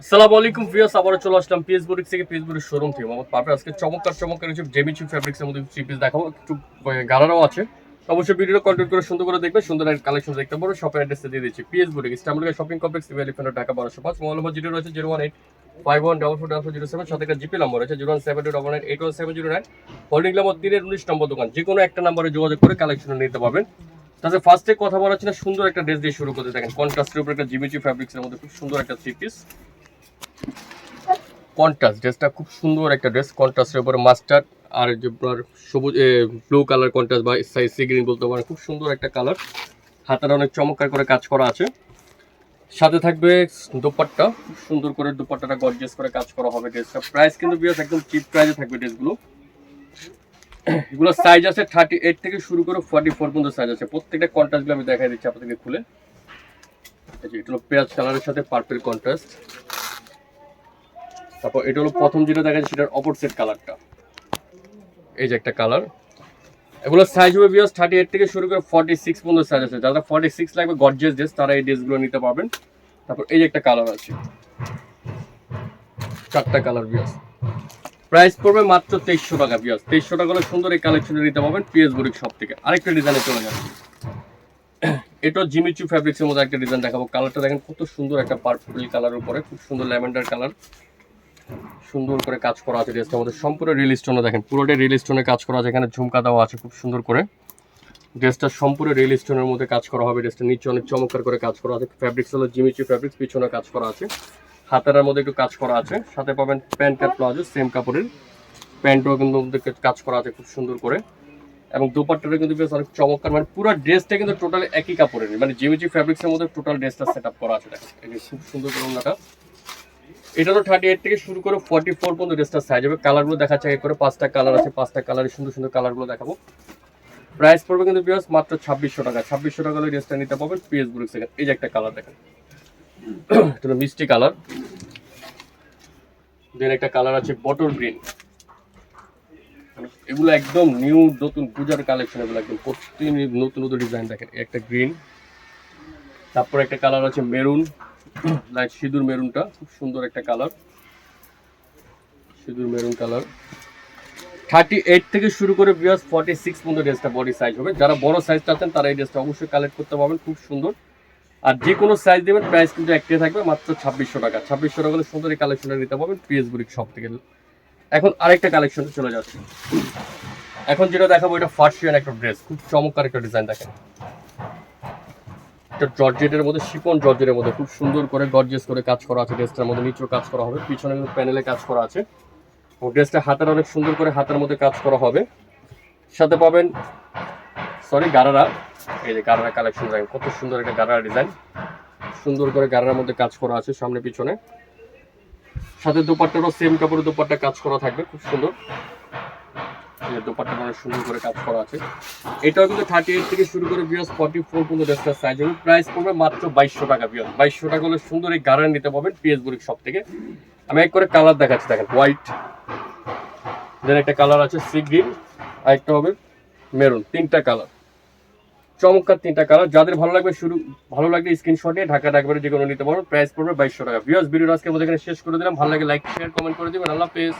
আসসালামু আলাইকুম ভিউয়ার্স, আবারও চলে আসলাম পিএস বুটিক থেকে পিএস বুটিক শোরুম থেকে। মোহাম্মদ পারভেজ, আজকে চমৎকার চমৎকার কিছু জেমিচু ফ্যাব্রিক্সের মধ্যে থ্রি পিস দেখাবো। একটু গালারও আছে। অবশ্যই ভিডিওটা কন্টেন্ট করে সুন্দর করে দেখবে সুন্দর একটা কালেকশন দেখতে পারো শপের অ্যাড্রেসে দিয়ে দিচ্ছি পিএস বুটিক ইস্টামলিকা শপিং কমপ্লেক্স এলিফেন্ট ঢাকা বারোশো পাঁচ মোবাইল নম্বর জিরো রয়েছে zero one eight five one double four double zero seven সাথে একটা জিপি নম্বর রয়েছে zero one seven two double nine eight one seven zero nine holding number তিনের উনিশ নম্বর দোকান যে কোনো একটা নাম্বারে যোগাযোগ করে কালেকশন নিতে পারবেন। তাহলে ফার্স্টে কথা বলা হচ্ছে না সুন্দর একটা ড্রেস দিয়ে শুরু করতে দেখেন কন্ট্রাস্টের উপর একটা জিমিচি ফ্যাব্রিক্সের মধ্যে খুব সুন্দর একটা থ্রি পিস কন্ট্রাস্ট ড্রেসটা খুব সুন্দর একটা ড্রেস কন্ট্রাস্টের উপরে মাস্টার্ড আর যে আপনার সবুজ ব্লু কালার কন্ট্রাস্ট বা সাইসি গ্রিন বলতে পারেন, খুব সুন্দর একটা কালার হাতার অনেক চমৎকার করে কাজ করা আছে। সাথে থাকবে দোপাট্টা, খুব সুন্দর করে দোপাট্টাটা গর্জেস করে কাজ করা হবে ড্রেসটা প্রাইস কিন্তু বিয়াস একদম চিপ প্রাইসে থাকবে ড্রেসগুলো এগুলো সাইজ আছে থার্টি এইট থেকে শুরু করে ফর্টি ফোর পর্যন্ত সাইজ আছে। প্রত্যেকটা কন্ট্রাস্টগুলো আমি দেখাই দিচ্ছি আপনাদেরকে খুলে। এটা হলো পেঁয়াজ কালারের সাথে পার্পেল কন্ট্রাস্ট তারপর এটা হলো প্রথম যেটা দেখা যাচ্ছে সেটার অপোজিট কালারটা এই যে একটা কালার এগুলো সাইজ হবে বিয়াস থার্টি এইট থেকে শুরু করে ফর্টি সিক্স পর্যন্ত সাইজ আছে। যারা ফর্টি সিক্স লাগবে গর্জিয়াস ড্রেস তারা এই ড্রেসগুলো নিতে পারবেন। তারপর এই যে একটা কালার আছে। চারটা কালার বিয়াস প্রাইস পড়বে মাত্র তেইশশো টাকা বিয়াস তেইশশো টাকা হলে সুন্দর এই কালেকশনে নিতে পারবেন পিএস বুরিক সব থেকে। আরেকটা ডিজাইনে চলে যাচ্ছে। এটা জিমিচু ফ্যাব্রিক্সের মধ্যে একটা ডিজাইন দেখাবো। কালারটা দেখেন কত সুন্দর একটা পার্পল কালার উপরে, খুব সুন্দর ল্যাভেন্ডার কালার সুন্দর করে কাজ করা আছে ড্রেসটার মধ্যে সম্পূর্ণ রিল স্টোনে দেখেন, পুরোটাই রিল স্টোনে কাজ করা আছে, এখানে ঝুমকা দেওয়া আছে খুব সুন্দর করে। ড্রেসটা সম্পূর্ণ রিল স্টোনের মধ্যে কাজ করা হবে ড্রেসটা নিচে অনেক চমৎকার করে কাজ করা আছে ফ্যাব্রিক্স হলো জিমিচু ফ্যাব্রিক্স পিছনে কাজ করা আছে। হাতার মধ্যে একটু কাজ করা আছে, সাথে পাবেন প্যান্ট কাট প্লাজো সেম কাপড়ের। প্যান্টও কিন্তু কাজ করা আছে খুব সুন্দর করে। এবং দুপাট্টাটা কিন্তু বেশ অনেক চমৎকার মানে পুরো ড্রেসটা কিন্তু টোটাল একই কাপড়ের মানে জিমিচি ফ্যাব্রিক্সের মধ্যে টোটাল ড্রেসটা সেট আপ করা আছে, দেখেন। খুব সুন্দর করে ওনাটা এটা তো থার্টি এইট থেকে শুরু করে ফর্টি ফোর পর্যন্ত ড্রেসটা সাইজ হবে। কালারগুলো দেখাচ্ছে এক করে, পাঁচটা কালার আছে, পাঁচটা কালারের সুন্দর সুন্দর কালারগুলো দেখাবো। প্রাইস পড়বে কিন্তু বিয়াস মাত্র ছাব্বিশশো টাকা। ছাব্বিশশো টাকা হলে ড্রেসটা নিতে পারবেন পিএস বুড়ি সেকেন্ড এই যে একটা কালার দেখেন। এটা মিষ্টি কালার দেন একটা কালার আছে বটল গ্রিন এগুলো একদম নিউ নতুন, পূজার কালেকশন এগুলো একদম প্রতিদিন নতুন নতুন ডিজাইন দেখেন। একটা গ্রিন তারপর একটা কালার আছে মেরুন লাইট সিঁদুর মেরুনটা, খুব সুন্দর একটা কালার সিঁদুর মেরুন কালার থার্টি এইট থেকে শুরু করে বিয়াস ফর্টি সিক্স পর্যন্ত ড্রেসটা বডি সাইজ হবে। যারা বড় সাইজ চাচ্ছেন তারা এই ড্রেসটা অবশ্যই কালেক্ট করতে পারবেন, খুব সুন্দর। আর যে কোনো সাইজ দেবেন প্রাইস কিন্তু একটাই থাকবে, মাত্র ছাব্বিশশো টাকা। ছাব্বিশশো টাকা হলে সুন্দর এই কালেকশনটা নিতে পারবেন পিএস বুরিক সব থেকে। এখন আরেকটা কালেকশনে চলে যাচ্ছে। এখন যেটা দেখাবো, এটা ফার্সিয়ান একটা ড্রেস খুব চমৎকার একটা ডিজাইন দেখেন। এটা জর্জেটের মধ্যে শিপন জর্জেটের মধ্যে খুব সুন্দর করে গর্জিয়াস করে কাজ করা আছে, ড্রেসটার মধ্যে নিচেও কাজ করা হবে, পিছনে প্যানেলে কাজ করা আছে। ও ড্রেসটা হাতের অনেক সুন্দর করে হাতের মধ্যে কাজ করা হবে। সাথে পাবেন সরি গারারা। এই যে গারারা কালেকশন দেখেন কত সুন্দর একটা গারারা ডিজাইন সুন্দর করে গারারার মধ্যে কাজ করা আছে, সামনে পিছনে। সাথে দোপাট্টারও সেম কাপড়ের দোপাট্টা কাজ করা থাকবে, খুব সুন্দর। দোপাট্টা অনেক সুন্দর করে কাজ করা আছে। এটাও কিন্তু থার্টি এইট থেকে শুরু করে ফর্টি ফোর পর্যন্ত ড্রেসটার সাইজ হবে প্রাইস পড়বে মাত্র বাইশশো টাকা বাইশশো টাকা হলে সুন্দর এই নিতে পারবেন পিএস বুরিক সব থেকে। আমি এক করে কালার দেখাচ্ছি, দেখেন হোয়াইট দেন একটা কালার আছে সি গ্রিন আর একটা হবে মেরুন তিনটা কালার চমৎকার তিনটা কালার যাদের ভালো লাগবে শুরু, ভালো লাগবে স্ক্রিনশটে ঢাকা ডাকবারে যে কোনো নিতে পারবেন প্রাইস পড়বে বাইশশো টাকা। বিয়াস ভিডিও আজকে মধ্যে এখানে শেষ করে দিলাম। ভালো লাগে লাইক শেয়ার কমেন্ট করে দিবেন। আল্লাহ হাফেজ।